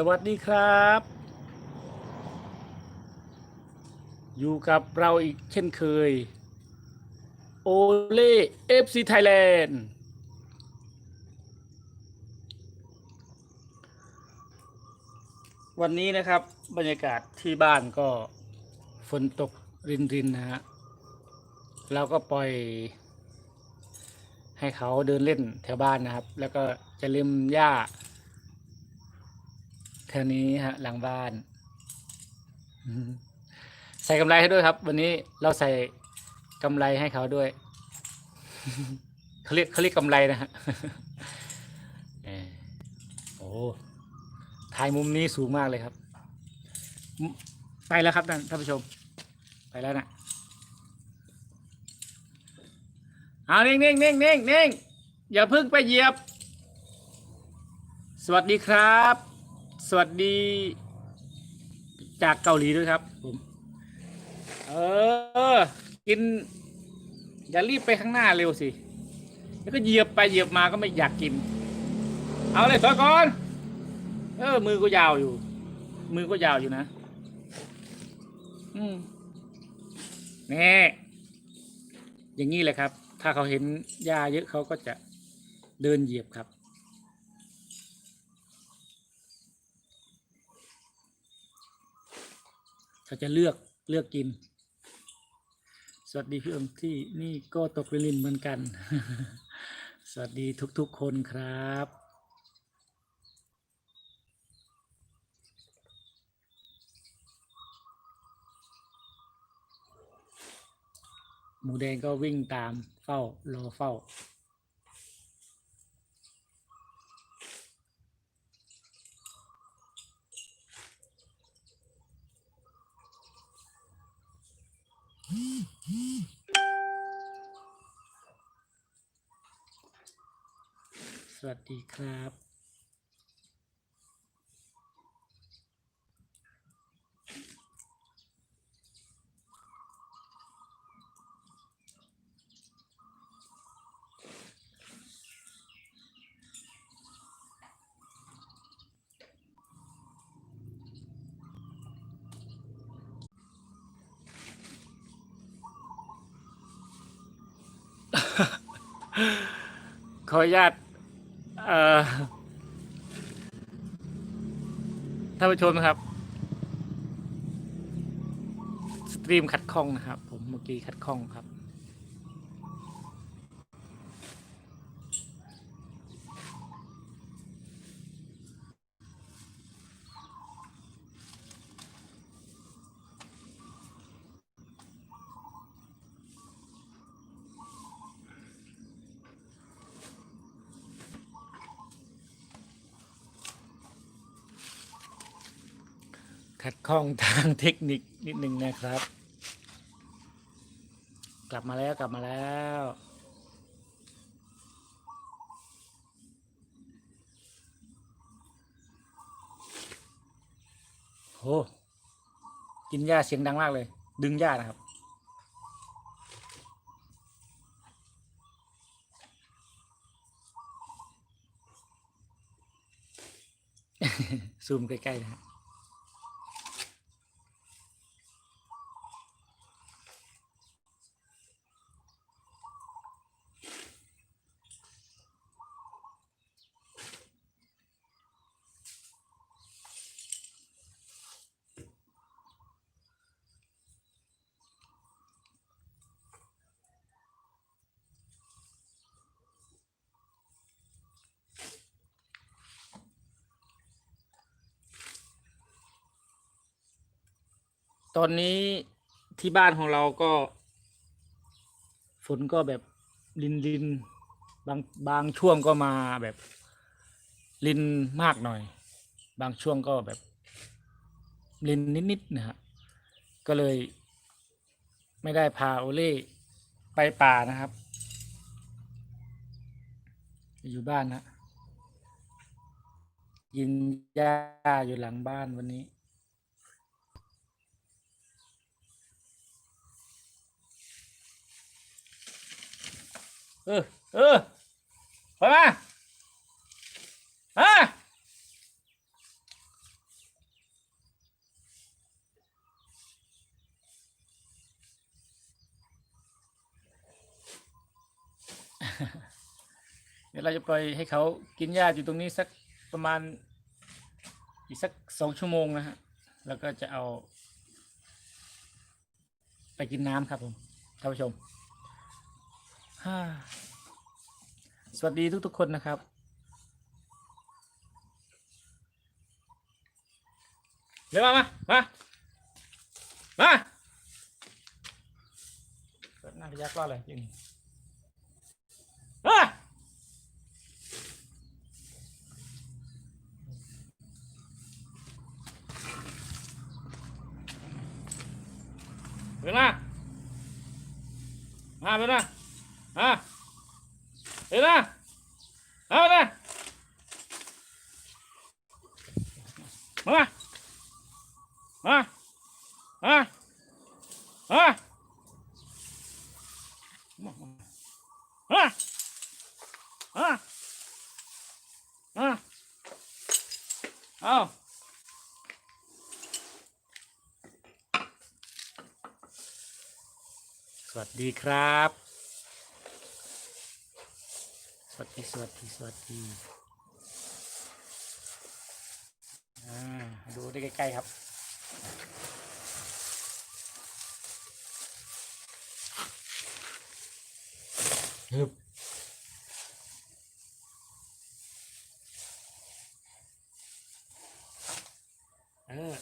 สวัสดีครับ อยู่กับเราอีกเช่นเคย โอเล่เอฟซีไทยแลนด์วันนี้นะครับบรรยากาศที่บ้านก็ฝนตกรินรินๆนะฮะเราก็ปล่อย ให้เขาเดินเล่นแถวบ้านนะครับ แล้วก็จะเล็มหญ้า แถวนี้ฮะหลังบ้าน ใส่กำไรให้ด้วยครับ วันนี้เราใส่กำไรให้เขาด้วยเขาเรียกเขาเรียกกำไรนะฮะโอ้ถ่ายมุมนี้สูงมากเลยครับ ไปแล้วครับท่านท่านผู้ชม ไปแล้วนะเอาเน่งเน่งเน่งเน่งเน่งอย่าพึ่งไปเหยียบ สวัสดีครับ สวัสดี จากเกาหลีด้วยครับ ผม เออ กิน อย่ารีบไปข้างหน้าเร็วสิ แล้วก็เหยียบไปเหยียบมาก็ไม่อยากกิน เอาเลยถอยก่อน เออ มือก็ยาวอยู่ มือก็ยาวอยู่นะ อืมแน่อย่างนี้แหละครับ ถ้าเขาเห็นหญ้าเยอะเขาก็จะเดินเหยียบครับ เขาจะเลือกเลือกกิน สวัสดีพี่อิมที่นี่ก็ตกเลินเหมือนกัน สวัสดีทุกๆคนครับหมูแดงก็วิ่งตามเฝ้ารอเฝ้า ดีครับขออนุญาต เอ่อท่านผู้ชมนะครับ สตรีมขัดข้องนะครับ ผมเมื่อกี้ขัดข้องครับ ขัดข้องทางเทคนิคนิดนึงนะครับ กลับมาแล้วกลับมาแล้วโหกินหญ้าเสียงดังมากเลย ดึงหญ้านะครับซูมใกล้ๆนะฮะ ตอนนี้ที่บ้านของเราก็ ฝนก็แบบลินลินบางบางช่วงก็มาแบบลินมากหน่อย บางช่วงก็แบบลินนิดๆนะฮะก็เลยไม่ได้พาโอเล่ไปป่านะครับ อยู่บ้านนะยินหญ้าอยู่หลังบ้านวันนี้ เออ เออไปมาฮะเดี๋ยวเราจะปล่อยให้เขากินหญ้าอยู่ตรงนี้สักประมาณ อีกสักสองชั่วโมงนะฮะ แล้วก็จะเอา ไปกินน้ำครับผมท่านผู้ชม สวัสดีทุกๆคนนะครับ เร็วมา มา มา มาเปิดหน้าพยักว่าอะไรอยังนี้มาเร็วมา มาเร็วมา อะเห็นนะเอานะมามามามามามามาเอาสวัสดีครับ วัสดีสวัสดีสวัสดีอ่าดูได้ใกล้ๆครับฮึบเออ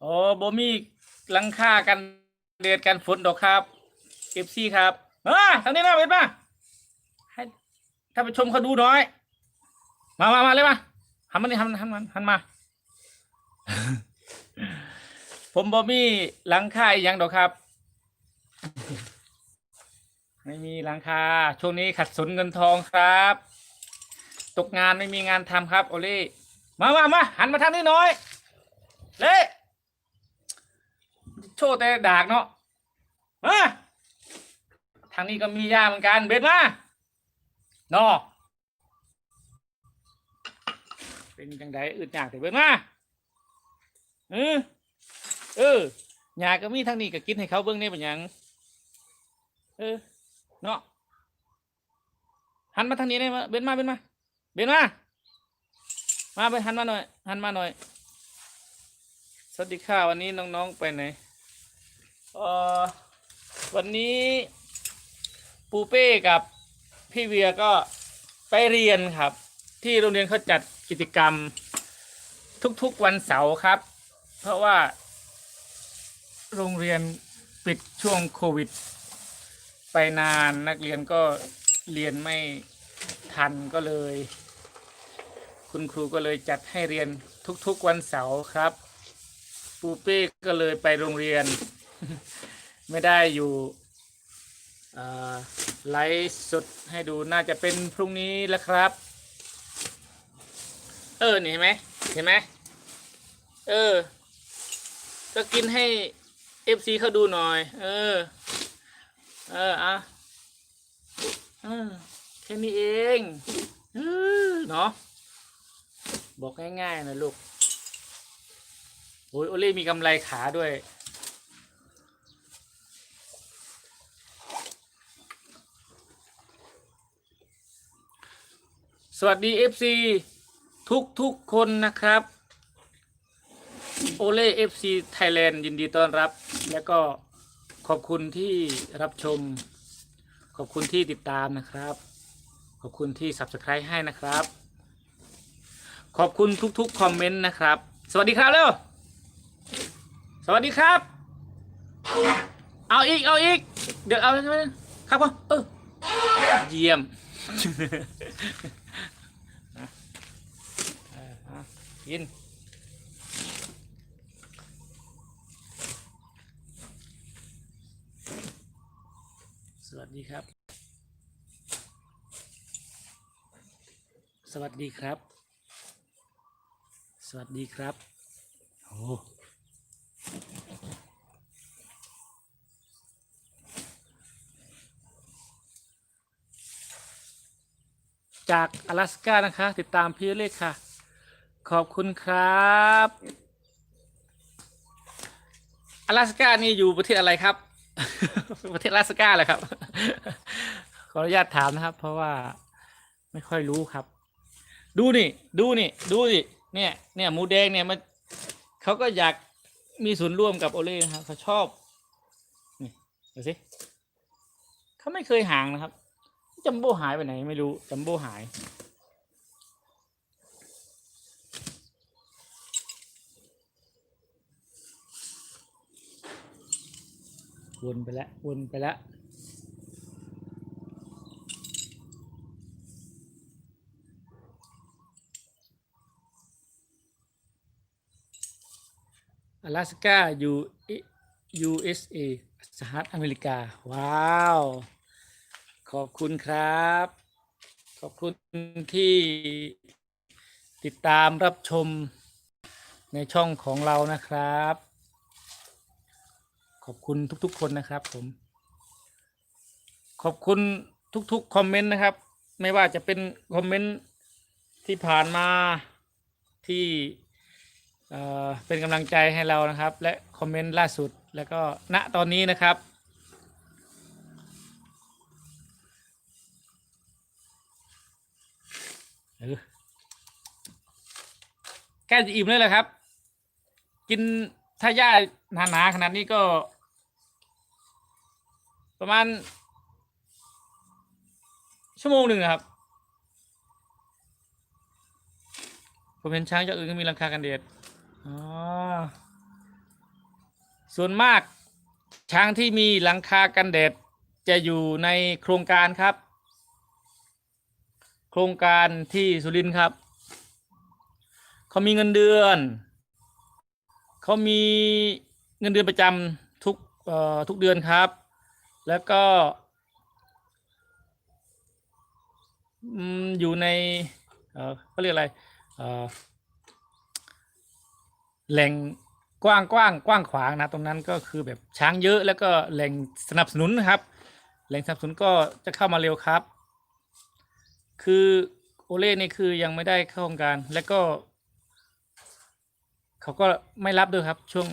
โอ้บ่มีหลังคากัน เดือดกันฝนดอกครับเอฟซีครับเออทางนี้นะเว็นมาให้ท่านผู้ชมเขาดูหน่อย มามามาเลยมาหันมานี่หันหันหันหันมา ผมบอมีหลังคาอีกอย่างดอกครับ ไม่มีหลังคาช่วงนี้ขัดสนเงินทองครับ ตกงานไม่มีงานทำครับ โอเล่มามามาหันมาทางนี้หน่อย เล่ โชว์แต่ดากเนาะมาทางนี้ก็มีหญ้าเหมือนกัน เบ็ดมาเนาะเป็นจังไดอึดอยากแต่เบ็ดมาเออเออยาก็มีทางนี้ก็กินให้เขาเบิ่งนี่เป็นยังเออเนาะหันมาทางนี้ได้มาเบนมาเบนมาเบนมามาไปหันมาหน่อยหันมาหน่อยสวัสดีค่ะวันนี้น้องๆไปไหน เอ่อวันนี้ปูเป้กับพี่เวียก็ไปเรียนครับ ที่โรงเรียนเขาจัดกิจกรรมทุกๆวันเสาร์ครับ เพราะว่า โรงเรียนปิดช่วงโควิด ไปนานนักเรียนก็เรียนไม่ทันก็เลย คุณครูก็เลยจัดให้เรียนทุกๆวันเสาร์ครับ ปูเป้ก็เลยไปโรงเรียน ไม่ได้อยู่ไลฟ์สดให้ดูน่าจะเป็นพรุ่งนี้แล้วครับ เออนี่เห็นไหมเห็นไหมเออ ก็กินให้เอฟซีเขาดูหน่อย เออ เอออะเออแค่นี้เองเออเนาะบอกง่ายๆนะลูกโอ้ยโอเล่มีกำไรขาด้วย สวัสดี FC ทุกทุกๆคนนะครับโอเล่เอฟซีไทยแลนด์ยินดีต้อนรับ แล้วก็ขอบคุณที่รับชม ขอบคุณที่ติดตามนะครับ ขอบคุณที่ subscribe ให้นะครับ ขอบคุณทุกๆคอมเมนต์นะครับ สวัสดีครับเร็วสวัสดีครับ เอาอีกเอาอีก เดี๋ยวเอาใช่ไหมครับผมเออเยี่ยม อะอะ กินสวัสดีครับ สวัสดีครับ สวัสดีครับ โอ้จาก阿拉斯กานะคะ ติดตามพี่เลขค่ะ ขอบคุณครับ阿拉斯ก้านี่อยู่ประเทศอะไรครับ ประเทศลาสก้าเลยครับ ขออนุญาตถามนะครับ เพราะว่าไม่ค่อยรู้ครับ ดูนี่ ดูนี่ ดูนี่เนี่ย เนี่ยหมูแดงเนี่ยมันเขาก็อยากมีส่วนร่วมกับโอเล่นะครับเขาชอบ นี่ดูสิเขาไม่เคยห่างนะครับ จัมโบ้หายไปไหนไม่รู้ จัมโบ้หาย วนไปแล้ววนไปแล้ว 阿拉斯加อยู่ USA สหรัฐอเมริกา ว้าว ขอบคุณครับ ขอบคุณที่ติดตามรับชมในช่องของเรานะครับ ขอบคุณทุก ๆ คนนะครับ ผม ขอบคุณทุก ๆ คอมเมนต์นะครับ ไม่ว่าจะเป็นคอมเมนต์ที่ผ่านมาที่เอ่อเป็นกำลังใจให้เรานะครับ และคอมเมนต์ล่าสุดแล้วก็ณตอนนี้นะครับ แก้จะอิ่มเลยแหละครับ กินถ้าย่าหนาๆขนาดนี้ก็ ประมาณ ชั่วโมงหนึ่งนะครับ ผมเห็นช้างเจ้าอื่นก็มีราคากันเดดอ๋อส่วนมากช้างที่มีหลังคากันแดดจะอยู่ในโครงการครับ โครงการที่สุรินทร์ครับ เขามีเงินเดือน เขามีเงินเดือนประจำทุกเอ่อทุกเดือนครับ แล้วก็อยู่ในเอ่อเขาเรียกอะไรเอ่อแหล่งกว้างกว้างกว้างขวางนะตรงนั้นก็คือแบบช้างเยอะแล้วก็แหล่งสนับสนุนนะครับ แหล่งสนับสนุนก็จะเข้ามาเร็วครับ คือโอเล่นี่คือยังไม่ได้เข้าโครงการแล้วก็เขาก็ไม่รับด้วยครับช่วง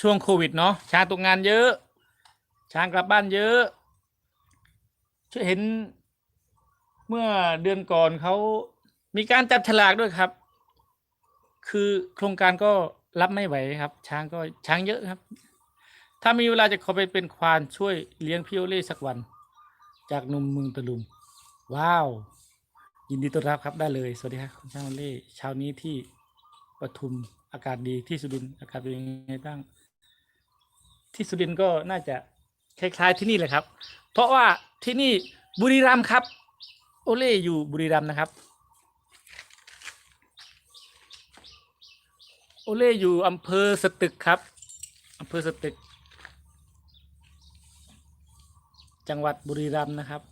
ช่วงโควิดเนาะช้างตกงานเยอะ ช้างกลับบ้านเยอะช่วยเห็นเมื่อเดือนก่อนเขามีการจับฉลากด้วยครับ คือโครงการก็รับไม่ไหวครับ ช้างก็ช้างเยอะครับ ถ้ามีเวลาจะขอไปเป็นควานช่วยเลี้ยงพี่โอเล่สักวัน จากหนุ่มเมืองตะลุงว้าว ยินดีต้อนรับครับได้เลย สวัสดีครับคุณช่างโอเล่เช้านี้ที่ปทุมอากาศดีที่สุรินทร์อากาศเป็นยังไงบ้าง ที่สุรินทร์ก็น่าจะ คล้ายๆที่นี่เลยครับ เพราะว่าที่นี่บุรีรัมย์ครับ โอเล่อยู่บุรีรัมย์นะครับ โอเล่อยู่อำเภอสตึกครับอำเภอสตึก จังหวัดบุรีรัมย์นะครับ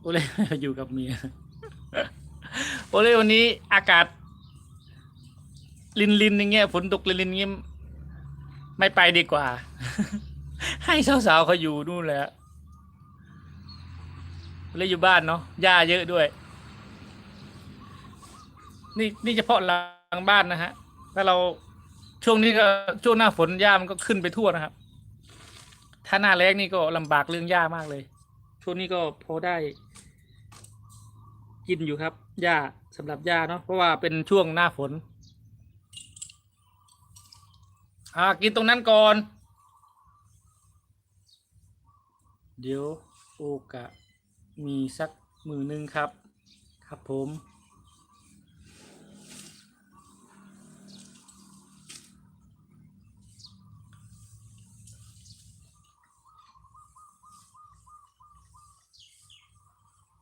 โอเล่อยู่กับเมียโอเล่วันนี้อากาศ ลินลินอย่างเงี้ยฝนตกลินลินอย่างเงี้ยไม่ไปดีกว่า ให้สาวๆเขาอยู่นู่นเลยอะเล่อยู่บ้านเนาะหญ้าเยอะด้วย นี่นี่เฉพาะหลังบ้านนะฮะ ถ้าเราช่วงนี้ก็ช่วงหน้าฝนหญ้ามันก็ขึ้นไปทั่วนะครับ ถ้าหน้าแล้งนี่ก็ลำบากเรื่องหญ้ามากเลย ช่วงนี้ก็พอได้ กินอยู่ครับหญ้าสำหรับหญ้าเนาะเพราะว่าเป็นช่วงหน้าฝน อ่ากินตรงนั้นก่อน เดี๋ยวโอกะมีสักมือหนึ่งครับ ครับผม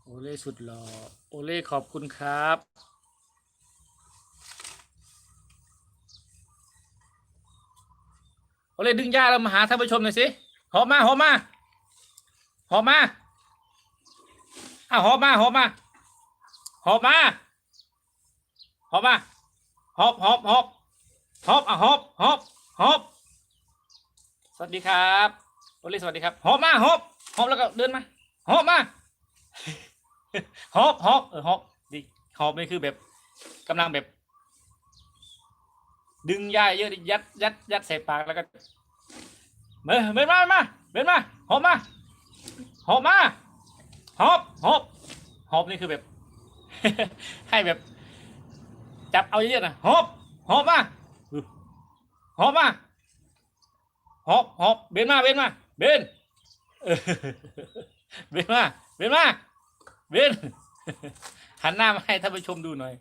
โอเล่สุดหล่อโอเล่ขอบคุณครับ โอเล่ดึงหญ้าแล้วมาหาท่านผู้ชมหน่อยสิหอบมาหอบมาหอบมาอะหอบมาหอบมาหอบมาหอบมาหอบหอบหอบหอบอะหอบหอบหอบสวัสดีครับโอเล่สวัสดีครับหอบมาหอบหอบแล้วก็เดินมาหอบมาหอบหอบเออหอบดิหอบนี่คือแบบกำลังแบบ ดึงยาเยอะยัดยัดยัดใส่ปากแล้วก็เมื่อเมื่อมามาเมื่อมาหอบมาหอบมาหอบหอบหอบนี่คือแบบ ให้แบบ จับเอาเยอะๆนะหอบหอบมาหอบมาหอบหอบเบนมาเบนมาเบนเบนมาเบนมาเบนหันหน้ามาให้ท่านผู้ชมดูหน่อย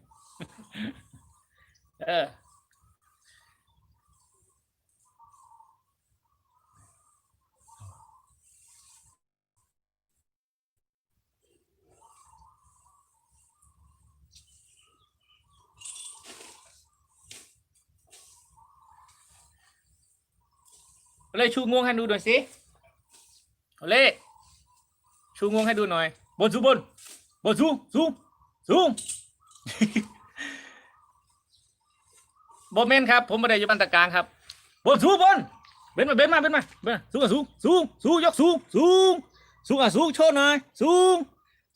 เออ เอาเลยชูงวงให้ดูหน่อยสิเอาเลยชูงวงให้ดูหน่อยบนสูงบนบนสูงสูงสูงบนเมนครับ ผมไม่ได้อยู่บ้านตะกลางครับบนสูงบนเบนมาเบนมาเบนมาเบนมาสูงอะสูงสูงสูงยกสูงสูงสูงอะสูงโชว์หน่อยสูง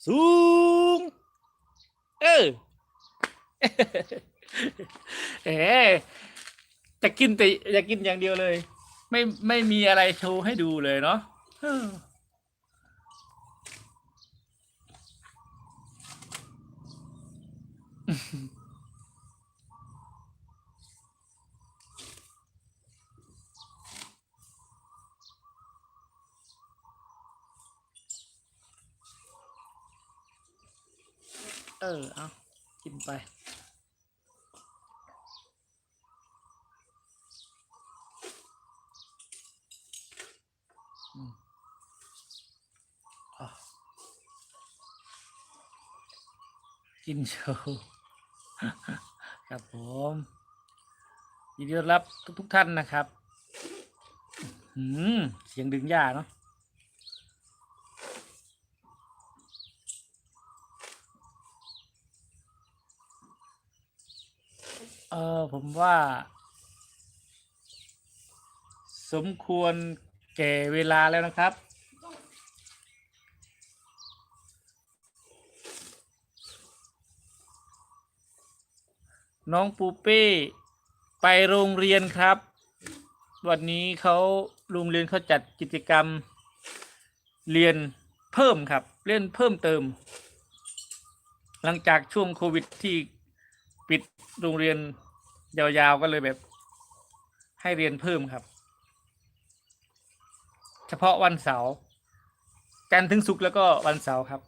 สูงเออเอ๋จะกินแต่อยากกินอย่างเดียวเลย ไม่ไม่มีอะไรโชว์ให้ดูเลยเนาะเออ เอากินไป กินโชว์ครับผมยินดีต้อนรับทุกทุกท่านนะครับหืมเสียงดึงหญ้าเนาะเออผมว่า สมควรแก่เวลาแล้วนะครับ น้องปูเป้ไปโรงเรียนครับ วันนี้เขาโรงเรียนเขาจัดกิจกรรม เรียนเพิ่มครับเล่นเพิ่มเติม หลังจากช่วงโควิดที่ปิดโรงเรียนยาวๆก็เลยแบบ ให้เรียนเพิ่มครับ เฉพาะวันเสาร์จันทร์ถึงศุกร์แล้วก็วันเสาร์ครับ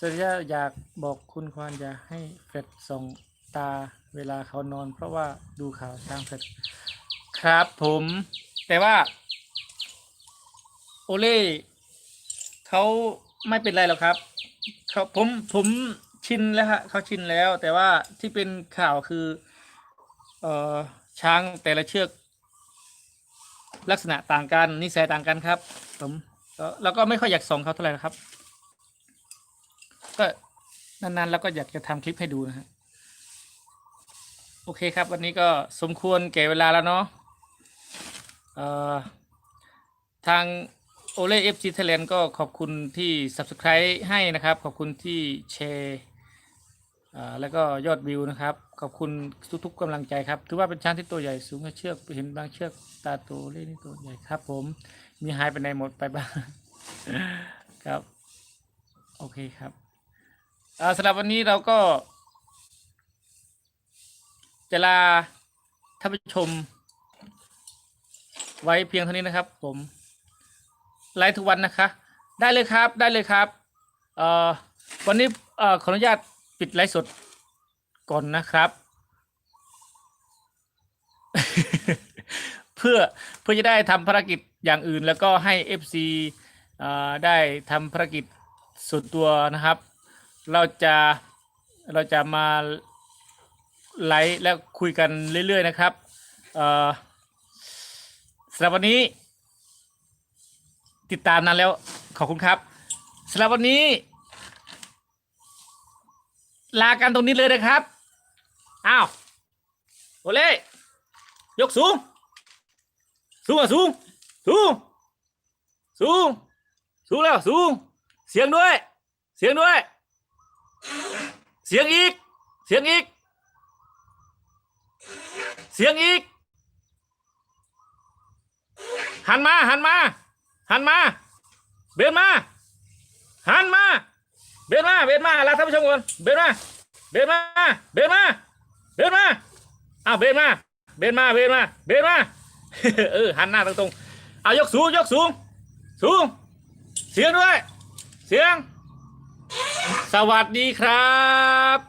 สุริยะอยากบอกคุณควานอย่าให้เฟดส่งตาเวลาเขานอน เพราะว่าดูข่าวช้างเฟดครับผมแต่ว่า โอเล่เขาไม่เป็นไรหรอกครับเขาผมผมชินแล้วฮะเขาชินแล้ว แต่ว่าที่เป็นข่าวคือ เอ่อช้างแต่ละเชือก ลักษณะต่างกันนิสัยต่างกันครับ ผมแล้วก็ไม่ค่อยอยากส่งเขาเท่าไหร่นะครับ ก็นานๆ แล้วก็อยากจะทำคลิปให้ดูนะฮะโอเคครับ วันนี้ก็สมควรแก่เวลาแล้วเนาะทางโอเล่เอฟจีไทยแลนด์ก็ขอบคุณที่ Subscribe ให้นะครับ ขอบคุณที่แชร์แล้วก็ยอดวิวนะครับ ขอบคุณทุกๆกำลังใจครับ ถือว่าเป็นช้างที่ตัวใหญ่สูงกว่าเชือกเห็นบางเชือกตาโตเล่นี่ตัวใหญ่ครับ ผมมีหายไปไหนหมดไปบ้างครับ โอเคครับ สำหรับวันนี้เราก็ จะลาท่านผู้ชม ไว้เพียงเท่านี้นะครับ ผมไลฟ์ทุกวันนะคะ ได้เลยครับได้เลยครับเอ่อวันนี้เอ่อขออนุญาตปิดไลฟ์สดก่อนนะครับ เพื่อเพื่อจะได้ทำภารกิจอย่างอื่น แล้วก็ให้ FC เอ่อได้ทำภารกิจส่วนตัวนะครับ เราจะเราจะมาไลฟ์แล้วคุยกันเรื่อย ๆ นะครับเอ่อสำหรับวันนี้ ติดตามนั้นแล้วขอบคุณครับสำหรับวันนี้ ลากันตรงนี้เลยนะครับอ้าวโอเล่ยกสูง สูงอะสูง สูง สูง สูงแล้วสูง เสียงด้วย เสียงด้วย เสียงอีก เสียงอีก เสียงอีก หันมา หันมา หันมา เบนมา หันมา เบนมา เบนมาลาท่านผู้ชมก่อนเบนมา เบนมา เบนมา เบนมาอ้าวเบนมา เบนมา เบนมา เบนมา เออ หันหน้าตรงๆเอายกสูง ยกสูง สูง เสียงด้วย เสียง สวัสดีครับ